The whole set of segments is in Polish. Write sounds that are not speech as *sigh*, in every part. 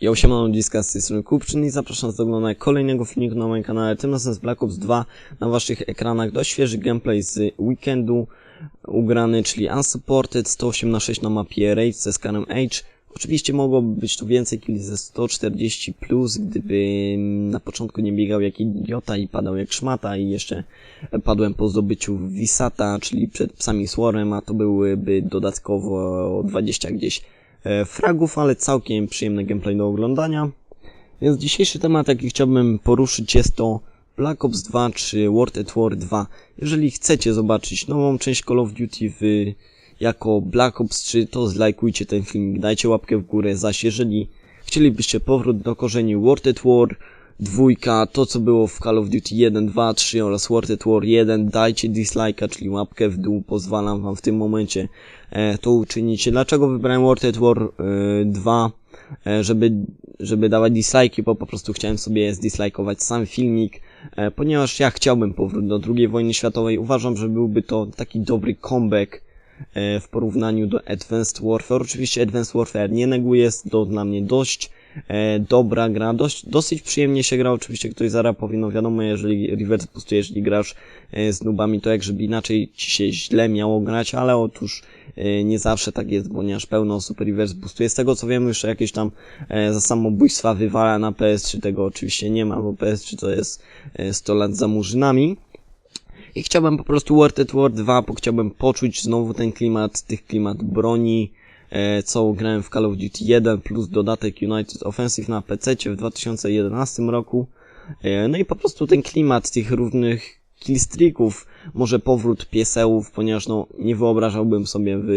Ja siemano Diska z tej strony Kupczyn i zapraszam do oglądania kolejnego filmiku na moim kanale, tym razem z Black Ops 2 na waszych ekranach. Dość świeży gameplay z weekendu ugrany, czyli Unsupported 108 na 6 na mapie Raid ze skarem Age. Oczywiście mogłoby być tu więcej killi ze 140 plus, gdyby na początku nie biegał jak idiota i padał jak szmata i jeszcze padłem po zdobyciu Wisata, czyli przed psami Swarem, a to byłyby dodatkowo 20 gdzieś fragów, ale całkiem przyjemny gameplay do oglądania. Więc dzisiejszy temat, jaki chciałbym poruszyć jest to Black Ops 2 czy World at War 2. Jeżeli chcecie zobaczyć nową część Call of Duty w, jako Black Ops 3, to zlajkujcie ten filmik, dajcie łapkę w górę, zaś jeżeli chcielibyście powrót do korzeni World at War, dwójka, to co było w Call of Duty 1, 2, 3 oraz World at War 1, dajcie dislike'a, czyli łapkę w dół, pozwalam wam w tym momencie e, to uczynić. Dlaczego wybrałem World at War e, 2? E, żeby, żeby dawać dislike'i, bo po prostu chciałem sobie zdislajkować sam filmik, e, ponieważ ja chciałbym powrót do II wojny światowej. Uważam, że byłby to taki dobry comeback e, w porównaniu do Advanced Warfare. Oczywiście Advanced Warfare nie neguje, jest to dla mnie dość e, dobra gra, dość, dosyć przyjemnie się gra, oczywiście ktoś zaraz powie, no wiadomo, jeżeli reverse boostuje, jeżeli grasz e, z nubami, to jak żeby inaczej ci się źle miało grać, ale otóż e, nie zawsze tak jest, ponieważ pełno osób reverse boostuje. Z tego co wiem, jeszcze jakieś tam e, za samobójstwa wywala na PS3, tego oczywiście nie ma, bo PS3 to jest e, 100 lat za murzynami. I chciałbym po prostu World at War 2, bo chciałbym poczuć znowu ten klimat, tych klimat broni, co grałem w Call of Duty 1 plus dodatek United Offensive na PC w 2011 roku. E, no i po prostu ten klimat tych różnych killstreaków, może powrót piesełów, ponieważ no nie wyobrażałbym sobie w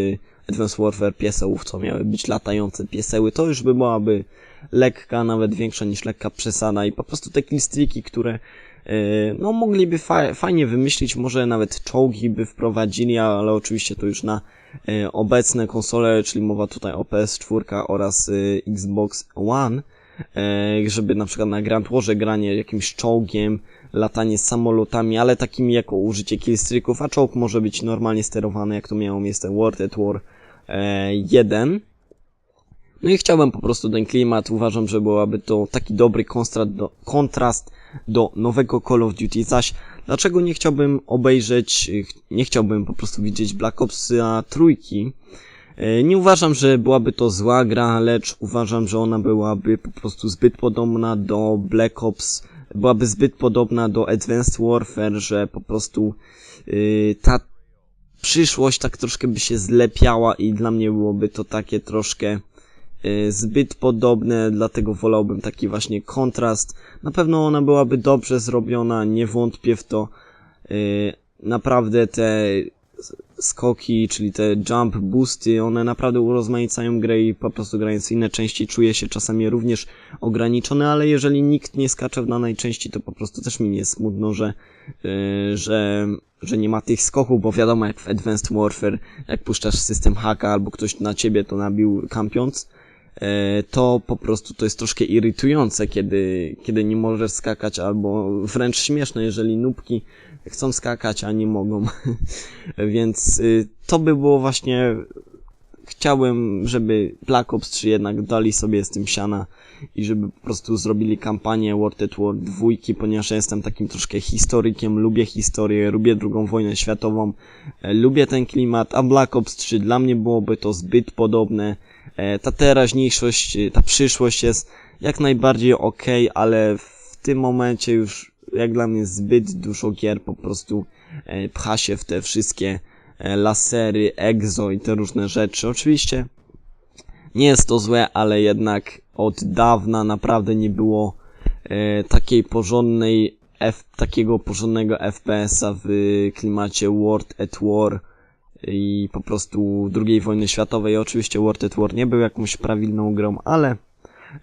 Advanced Warfare piesełów, co miały być latające pieseły, to już by byłaby lekka, nawet większa niż lekka przesada i po prostu te killstreaki, które e, no mogliby fa fajnie wymyślić, może nawet czołgi by wprowadzili, ale oczywiście to już na e, obecne konsole, czyli mowa tutaj o PS4 oraz e, Xbox One, e, żeby na przykład na Grand Warze granie jakimś czołgiem, latanie samolotami, ale takimi jako użycie killstreaków, a czołg może być normalnie sterowany, jak to miało miejsce World at War e, 1. No i chciałbym po prostu ten klimat, uważam, że byłaby to taki dobry kontrast kontrast do nowego Call of Duty, zaś dlaczego nie chciałbym obejrzeć, nie chciałbym po prostu widzieć Black Opsa trójki, E, nie uważam, że byłaby to zła gra, lecz uważam, że ona byłaby po prostu zbyt podobna do Black Ops, byłaby zbyt podobna do Advanced Warfare, że po prostu yy, ta przyszłość tak troszkę by się zlepiała i dla mnie byłoby to takie troszkę zbyt podobne, dlatego wolałbym taki właśnie kontrast. Na pewno ona byłaby dobrze zrobiona, nie wątpię w to. Yy, naprawdę te skoki, czyli te jump boosty, one naprawdę urozmaicają grę i po prostu grając inne części czuję się czasami również ograniczony, ale jeżeli nikt nie skacze w danej części, to po prostu też mi nie jest smutno, że, yy, że, że nie ma tych skoków, bo wiadomo jak w Advanced Warfare, jak puszczasz system haka albo ktoś na ciebie to nabił kampiąc, to po prostu to jest troszkę irytujące, kiedy, kiedy nie możesz skakać, albo wręcz śmieszne, jeżeli nubki chcą skakać, a nie mogą. *laughs* Więc y, to by było właśnie. Chciałem, żeby Black Ops 3 jednak dali sobie z tym siana i żeby po prostu zrobili kampanię World at War 2, ponieważ ja jestem takim troszkę historykiem, lubię historię, lubię drugą wojnę światową, e, lubię ten klimat, a Black Ops 3 dla mnie byłoby to zbyt podobne. E, ta teraźniejszość, ta przyszłość jest jak najbardziej ok, ale w tym momencie już jak dla mnie zbyt dużo gier po prostu e, pcha się w te wszystkie e, lasery, exo i te różne rzeczy. Oczywiście nie jest to złe, ale jednak od dawna naprawdę nie było e, takiej porządnej F, takiego porządnego FPS-a w klimacie World at War i po prostu II wojny światowej. Oczywiście World at War nie był jakąś prawilną grą, ale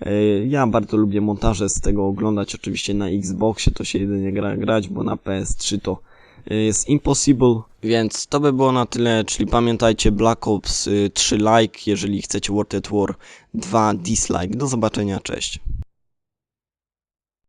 E, ja bardzo lubię montaże z tego oglądać, oczywiście na Xboxie to się jedynie gra grać, bo na PS3 to e, jest impossible, więc to by było na tyle, czyli pamiętajcie Black Ops 3 e, like, jeżeli chcecie World at War 2 dislike. Do zobaczenia, cześć.